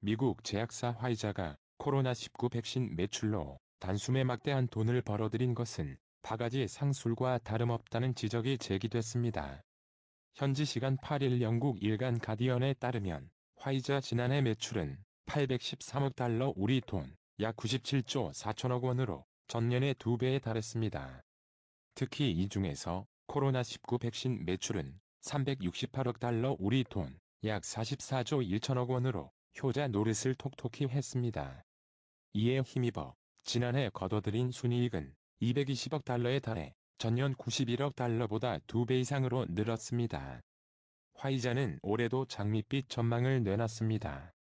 미국 제약사 화이자가 코로나19 백신 매출로 단숨에 막대한 돈을 벌어들인 것은 바가지 상술과 다름없다는 지적이 제기됐습니다. 현지 시간 8일 영국 일간 가디언에 따르면 화이자 지난해 매출은 813억 달러 우리 돈 약 97조 4천억 원으로 전년의 두배에 달했습니다. 특히 이 중에서 코로나19 백신 매출은 368억 달러 우리 돈 약 44조 1천억 원으로 효자 노릇을 톡톡히 했습니다. 이에 힘입어 지난해 거둬들인 순이익은 220억 달러에 달해 전년 91억 달러보다 두배 이상으로 늘었습니다. 화이자는 올해도 장밋빛 전망을 내놨습니다.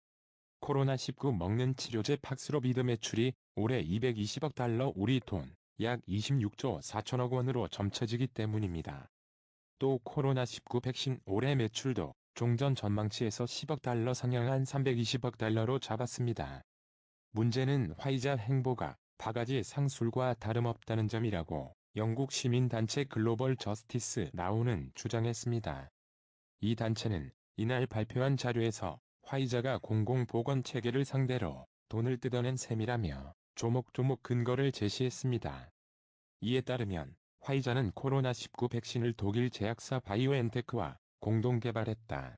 코로나19 먹는 치료제 팍스로비드 매출이 올해 220억 달러 우리 돈 약 26조 4천억 원으로 점쳐지기 때문입니다. 또 코로나19 백신 올해 매출도 종전 전망치에서 10억 달러 상향한 320억 달러로 잡았습니다. 문제는 화이자 행보가 바가지 상술과 다름없다는 점이라고 영국 시민단체 글로벌 저스티스 나우는 주장했습니다. 이 단체는 이날 발표한 자료에서 화이자가 공공보건체계를 상대로 돈을 뜯어낸 셈이라며 조목조목 근거를 제시했습니다. 이에 따르면 화이자는 코로나19 백신을 독일 제약사 바이오엔테크와 공동 개발했다.